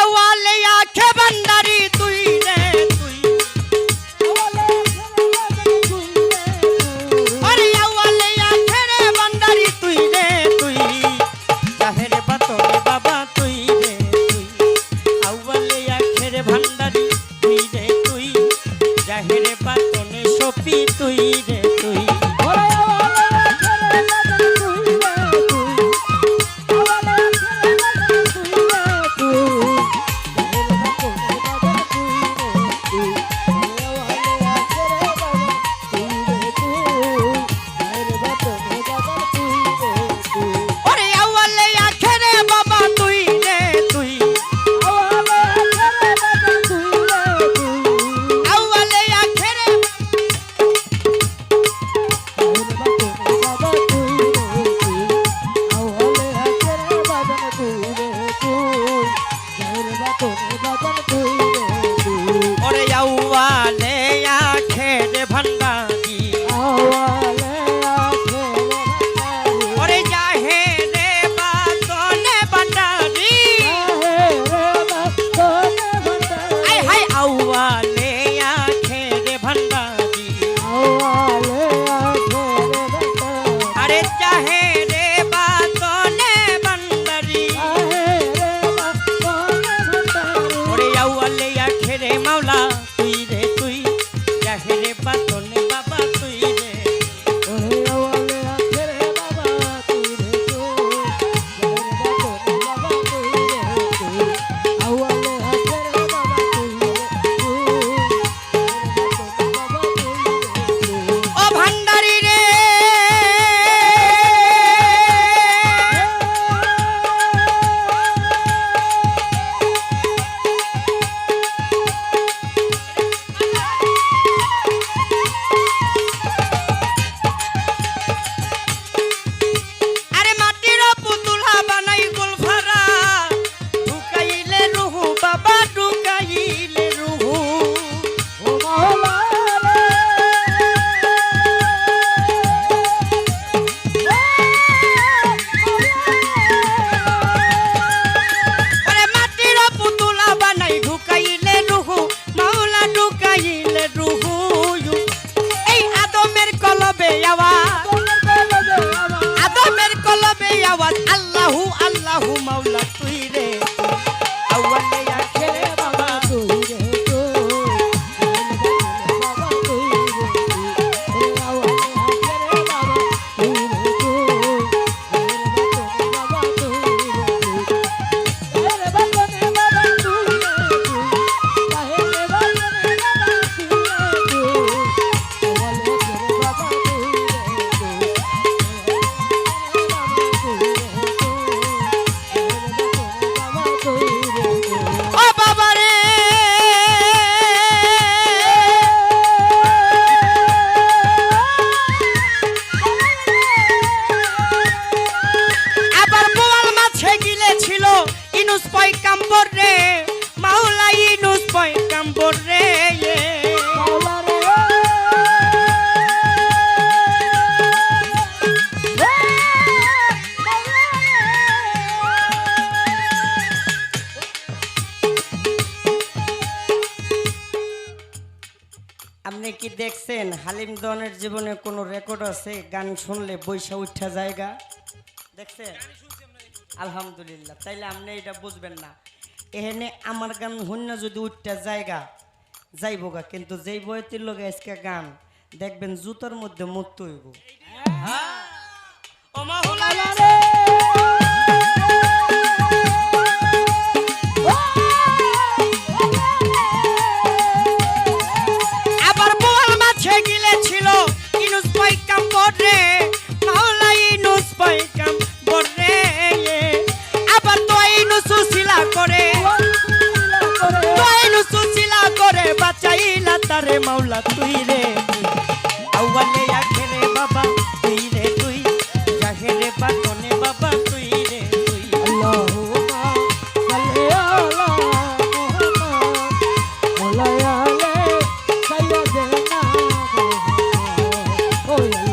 আওয়ালে আখে বান্দারি তুই রে তুই। আরে আওয়ালে আখে রে বান্দারি তুই। রে তুই জাহের বাতরে বাবা তুই রে তুই। আওয়ালে আখে রে ভান্ডারি তুই রে তুই। জাহের বাতনে সপি তুই রে আরে আল্লাহু পয়কাম্বর রে মাওলা ইনুস পয়কাম্বর রে ইয়ে। আপনি কি দেখছেন হালিম দনের জীবনে কোনো রেকর্ড আছে? গান শুনলে বৈশা উঠা জায়গা। দেখছেন? আলহামদুলিল্লাহ। তাইলে আপনি এটা বুঝবেন না। এখানে আমার গান শূন্য যদি উঠতে জায়গা যাইব গা কিন্তু যেই বয়তির লোক আজকে গান, দেখবেন জুতোর মধ্যে মুক্ত হইব। ও রে মাওলা তুই রে আউয়ালে আখে রে বাবা তুই রে তুই যাহে রে পাতনে বাবা তুই রে তুই আল্লাহ Oh yeah.